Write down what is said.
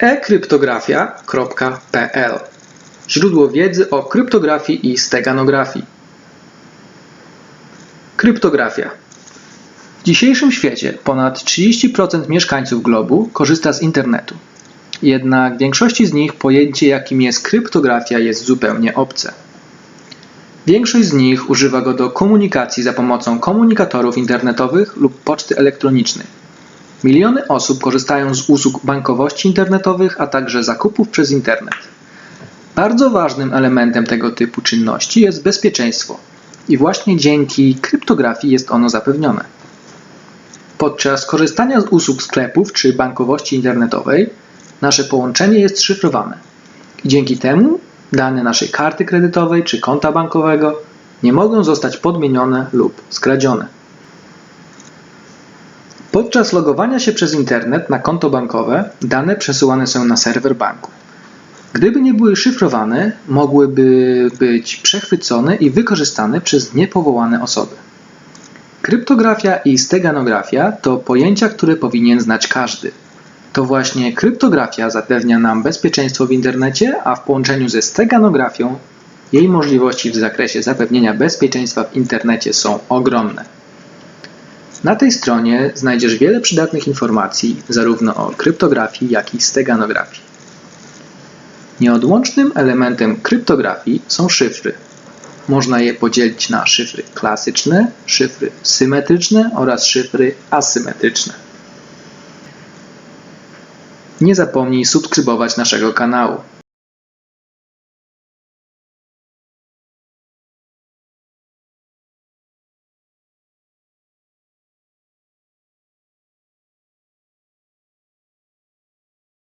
ekryptografia.pl Źródło wiedzy o kryptografii i steganografii. Kryptografia. W dzisiejszym świecie ponad 30% mieszkańców globu korzysta z internetu. Jednak większości z nich pojęcie, jakim jest kryptografia, jest zupełnie obce. Większość z nich używa go do komunikacji za pomocą komunikatorów internetowych lub poczty elektronicznej. Miliony osób korzystają z usług bankowości internetowych, a także zakupów przez internet. Bardzo ważnym elementem tego typu czynności jest bezpieczeństwo i właśnie dzięki kryptografii jest ono zapewnione. Podczas korzystania z usług sklepów czy bankowości internetowej nasze połączenie jest szyfrowane i dzięki temu dane naszej karty kredytowej czy konta bankowego nie mogą zostać podmienione lub skradzione. Podczas logowania się przez internet na konto bankowe dane przesyłane są na serwer banku. Gdyby nie były szyfrowane, mogłyby być przechwycone i wykorzystane przez niepowołane osoby. Kryptografia i steganografia to pojęcia, które powinien znać każdy. To właśnie kryptografia zapewnia nam bezpieczeństwo w internecie, a w połączeniu ze steganografią jej możliwości w zakresie zapewnienia bezpieczeństwa w internecie są ogromne. Na tej stronie znajdziesz wiele przydatnych informacji zarówno o kryptografii, jak i steganografii. Nieodłącznym elementem kryptografii są szyfry. Można je podzielić na szyfry klasyczne, szyfry symetryczne oraz szyfry asymetryczne. Nie zapomnij subskrybować naszego kanału.